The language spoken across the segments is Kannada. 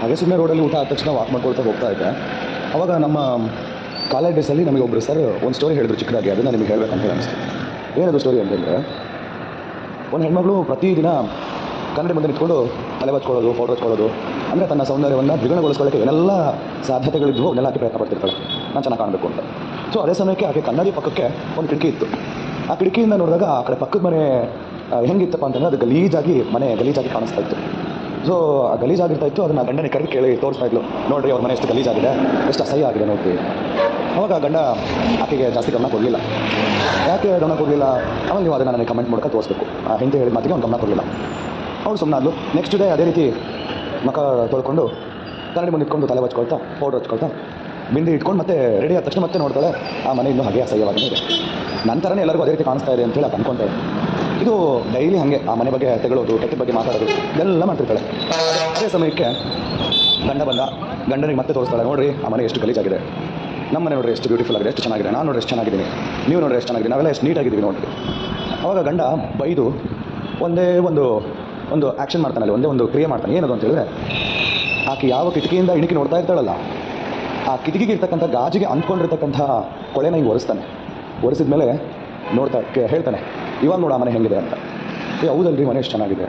ಹಾಗೆ ಸುಮ್ಮನೆ ರೋಡಲ್ಲಿ ಊಟ ಆದ ತಕ್ಷಣ ವಾಕ್ ಮಾಡ್ಕೊಳ್ತಾ ಹೋಗ್ತಾ ಇದ್ದೆ. ಅವಾಗ ನಮ್ಮ ಕಾಲೇಜ್ ಡೇಸಲ್ಲಿ ನಮಗೆ ಒಬ್ಬರು ಸರ್ ಒಂದು ಸ್ಟೋರಿ ಹೇಳಿದ್ರು ಚಿಕ್ಕದಾಗಿ, ಅದನ್ನು ನಿಮಗೆ ಹೇಳಬೇಕಂತ ಹೇಳಿ ಅನಿಸ್ತು. ಏನದು ಸ್ಟೋರಿ ಅಂತಂದರೆ, ಒಂದು ಹೆಣ್ಮಗಳು ಪ್ರತಿದಿನ ಕನ್ನಡಿ ಮುಂದೆ ನಿಂತ್ಕೊಂಡು ತಲೆ ಬಚ್ಕೊಳ್ಳೋದು ಫೋಟೋ ಹಚ್ಕೊಳ್ಳೋದು, ಅಂದರೆ ತನ್ನ ಸೌಂದರ್ಯವನ್ನು ದ್ವಿಗುಣಗೊಳಿಸ್ಕೊಳ್ಳೋಕೆ ಏನೆಲ್ಲ ಸಾಧ್ಯತೆಗಳಿದ್ವು ಅವನ್ನೆಲ್ಲ ಆಕೆ ಪ್ರಯತ್ನ ಪಡ್ತಿರ್ತಾಳೆ. ನಾನು ಚೆನ್ನಾಗಿ ಕಾಣಬೇಕು ಅಂತ. ಸೊ ಅದೇ ಸಮಯಕ್ಕೆ ಆಕೆ ಕನ್ನಡಿ ಪಕ್ಕಕ್ಕೆ ಒಂದು ಕಿಟಕಿ ಇತ್ತು. ಆ ಕಿಟಕಿಯಿಂದ ನೋಡಿದಾಗ ಆ ಕಡೆ ಪಕ್ಕದ ಮನೆ ಹೆಂಗಿತ್ತಪ್ಪ ಅಂತಂದರೆ ಅದು ಗಲೀಜಾಗಿ ಮನೆ ಗಲೀಜಾಗಿ ಕಾಣಿಸ್ತಾ ಇತ್ತು. ಸೊ ಆ ಗಲೀಜಾಗಿರ್ತಾ ಇತ್ತು, ಅದನ್ನ ಗಂಡನ ಕರೆದು ಕೇಳಿ ತೋರಿಸ್ತಾ ಇದ್ಲು. ನೋಡ್ರಿ, ಅವ್ರ ಮನೆ ಎಷ್ಟು ಗಲೀಜಾಗಿದೆ ಎಷ್ಟು ಅಸಹ್ಯ ಆಗಿದೆ ನೋಡ್ರಿ. ಅವಾಗ ಗಂಡ ಆಕೆಗೆ ಜಾಸ್ತಿ ಗಮನ ಕೊಡಲಿಲ್ಲ. ಯಾಕೆ ಗಮನ ಕೊಡಲಿಲ್ಲ? ಆಮೇಲೆ ನೀವು ಅದನ್ನು ನನಗೆ ಕಮೆಂಟ್ ಮೂಲಕ ತೋರಿಸ್ಬೇಕು. ಆ ಹಿಂದೆ ಹೇಳಿದ ಮಾತಿಗೆ ಅವ್ನು ಗಮನ ಕೊಡಲಿಲ್ಲ. ಅವಳು ಸುಮ್ಮನಾದ್ಲು ನೆಕ್ಸ್ಟ್ ಡೇ ಅದೇ ರೀತಿ ಮಕ ತೊಳ್ಕೊಂಡು ಕನ್ನಡಿ ಮುಂದೆ ಇಟ್ಕೊಂಡು ತಲೆ ಹಚ್ಕೊಳ್ತಾ ಪೌಡ್ರ್ ಹಚ್ಕೊಳ್ತಾ, ಬಿಂದಿ ಇಟ್ಕೊಂಡು ಮತ್ತೆ ರೆಡಿ ಆದ ತಕ್ಷಣ ಮತ್ತೆ ನೋಡ್ತಾಳೆ, ಆ ಮನೆ ಇನ್ನೂ ಹಾಗೆ ಅಸಹ್ಯವಾಗಿದೆ. ನಂತರನೇ ಎಲ್ಲರಿಗೂ ಅದೇ ರೀತಿ ಕಾಣಿಸ್ತಾ ಇದೆ ಅಂತೇಳಿ ಅದು ಇದು ಡೈಲಿ ಹಾಗೆ ಆ ಮನೆ ಬಗ್ಗೆ ತೆಗಳೋದು ಕೆಟ್ಟ ಬಗ್ಗೆ ಮಾತಾಡೋದು, ಇದೆಲ್ಲ ಮಾಡ್ತಿರ್ತಾಳೆ. ಅದೇ ಸಮಯಕ್ಕೆ ಗಂಡ ಬಂದ, ಗಂಡನಿಗೆ ಮತ್ತೆ ತೋರಿಸ್ತಾಳೆ, ನೋಡ್ರಿ, ಆ ಮನೆ ಎಷ್ಟು ಗಲೀಜಾಗಿದೆ. ನಮ್ಮ ಮನೆ ನೋಡ್ರಿ ಎಷ್ಟು ಬ್ಯೂಟಿಫುಲ್ ಆಗಿದೆ, ಎಷ್ಟು ಚೆನ್ನಾಗಿದೆ, ನಾನು ನೋಡ್ರಿ ಎಷ್ಟು ಚೆನ್ನಾಗಿದ್ದೀನಿ. ನೀವು ನೋಡ್ರಿ ಎಷ್ಟು ಚೆನ್ನಾಗಿದೆ ನಾವೆಲ್ಲ ಎಷ್ಟು ನೀಟಾಗಿದ್ದೀವಿ ನೋಡ್ರಿ. ಅವಾಗ ಗಂಡ ಬೈದು ಒಂದೇ ಒಂದು ಒಂದು ಆ್ಯಕ್ಷನ್ ಅಲ್ಲಿ, ಒಂದೇ ಒಂದು ಕ್ರಿಯೆ ಮಾಡ್ತಾನೆ. ಏನದು ಅಂತ ಹೇಳಿದ್ರೆ, ಆಕೆ ಯಾವ ಕಿಟಕಿಯಿಂದ ಇಣುಕಿ ನೋಡ್ತಾ ಇರ್ತಾಳಲ್ಲ, ಆ ಕಿಟಕಿಗೆ ಇರ್ತಕ್ಕಂಥ ಗಾಜಿಗೆ ಅಂದ್ಕೊಂಡಿರ್ತಕ್ಕಂಥ ಕೊಳೆನ ಹಿಂಗೆ ಒರೆಸ್ತಾನೆ. ಒರೆಸಿದ ಮೇಲೆ ನೋಡ್ತಾ ಹೇಳ್ತಾನೆ ಇವಾಗ ನೋಡು ಆ ಮನೆ ಹೆಂಗಿದೆ ಅಂತ. ಏ, ಹೌದಲ್ರಿ, ಮನೆ ಎಷ್ಟು ಚೆನ್ನಾಗಿದೆ.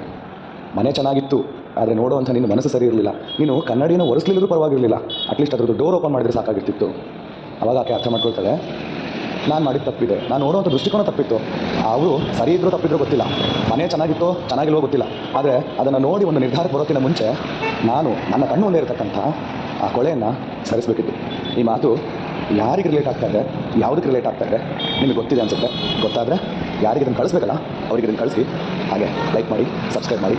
ಮನೆ ಚೆನ್ನಾಗಿತ್ತು, ಆದರೆ ನೋಡುವಂಥ ನಿನ್ನ ಮನಸ್ಸು ಸರಿ ಇರಲಿಲ್ಲ. ನೀನು ಕನ್ನಡಿನ ಒರೆಸ್ಲಿಲ್ಲರೂ ಪರವಾಗಿರಲಿಲ್ಲ. ಅಟ್ಲೀಸ್ಟ್ ಅದರದ್ದು ಡೋರ್ ಓಪನ್ ಮಾಡಿದ್ರೆ ಸಾಕಾಗಿರ್ತಿತ್ತು. ಅವಾಗ ಆಕೆ ಅರ್ಥ ಮಾಡ್ಕೊಳ್ತಾಳೆ, ನಾನು ಮಾಡಿದ ತಪ್ಪಿದೆ. ನಾನು ನೋಡುವಂಥ ದೃಷ್ಟಿಕೋನ ತಪ್ಪಿತ್ತು. ಅವರು ಸರಿ ಇದ್ರೂ ತಪ್ಪಿದ್ರೂ ಗೊತ್ತಿಲ್ಲ. ಮನೆ ಚೆನ್ನಾಗಿತ್ತೋ, ಚೆನ್ನಾಗಿಲ್ವೋ ಗೊತ್ತಿಲ್ಲ. ಆದರೆ ಅದನ್ನು ನೋಡಿ ಒಂದು ನಿರ್ಧಾರಕ್ಕೆ ಬರೋಕ್ಕಿಂತ ಮುಂಚೆ ನಾನು ನನ್ನ ಕಣ್ಣು ಇರತಕ್ಕಂಥ ಆ ಕೊಳೆಯನ್ನು ಸರಿಸಬೇಕಿತ್ತು. ಈ ಮಾತು ಯಾರಿಗೆ ರಿಲೇಟ್ ಆಗ್ತಾ ಇದೆ, ಯಾವುದಕ್ಕೆ ರಿಲೇಟ್ ಆಗ್ತಾ ಇದೆ, ನಿಮಗೆ ಗೊತ್ತಿದೆ ಅನ್ಸುತ್ತೆ. ಗೊತ್ತಾದರೆ ಯಾರಿಗೆ ಇದನ್ನು ಕಳಿಸ್ಬೇಕಲ್ಲ, ಅವ್ರಿಗೆ ಇದನ್ನು ಕಳಿಸಿ ಹಾಗೆ ಲೈಕ್ ಮಾಡಿ ಸಬ್ಸ್ಕ್ರೈಬ್ ಮಾಡಿ.